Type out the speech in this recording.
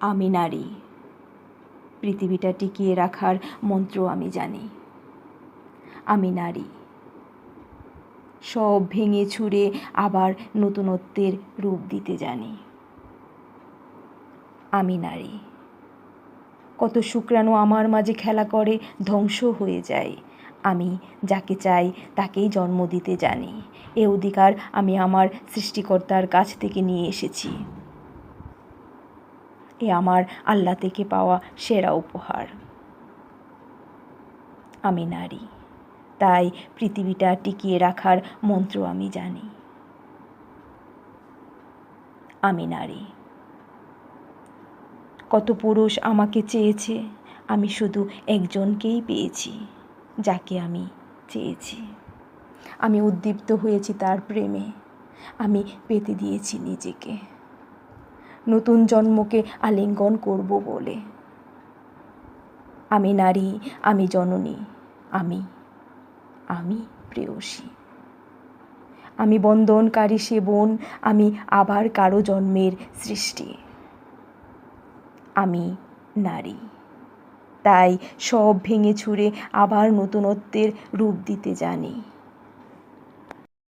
আমি নারী। পৃথিবীটা টিকিয়ে রাখার মন্ত্র আমি জানি। আমি নারী। সব ভেঙে ছুঁড়ে আবার নতুনত্বের রূপ দিতে জানি। আমি নারী। কত শুক্রাণু আমার মাঝে খেলা করে ধ্বংস হয়ে যায়। আমি যাকে চাই তাকেই জন্ম দিতে জানি। এ অধিকার আমি আমার সৃষ্টিকর্তার কাছ থেকে নিয়ে এসেছি। এ আমার আল্লাহ থেকে পাওয়া সেরা উপহার। আমি নারী, তাই পৃথিবীটা টিকিয়ে রাখার মন্ত্র আমি জানি। আমি নারী। কত পুরুষ আমাকে চেয়েছে, আমি শুধু একজনকেই পেয়েছি, যাকে আমি চেয়েছি। আমি উদ্দীপ্ত হয়েছি তার প্রেমে, আমি পেতে দিয়েছি নিজেকে। নতুন জন্মকে আলিঙ্গন করব বলে। আমি নারী, আমি জননী, আমি আমি প্রেয়সী। আমি বন্দনকারী সে বোন, আমি আবার কারও জন্মের সৃষ্টি। আমি নারী। তাই সব ভেঙে ছুঁড়ে আবার নতুনত্বের রূপ দিতে জানি।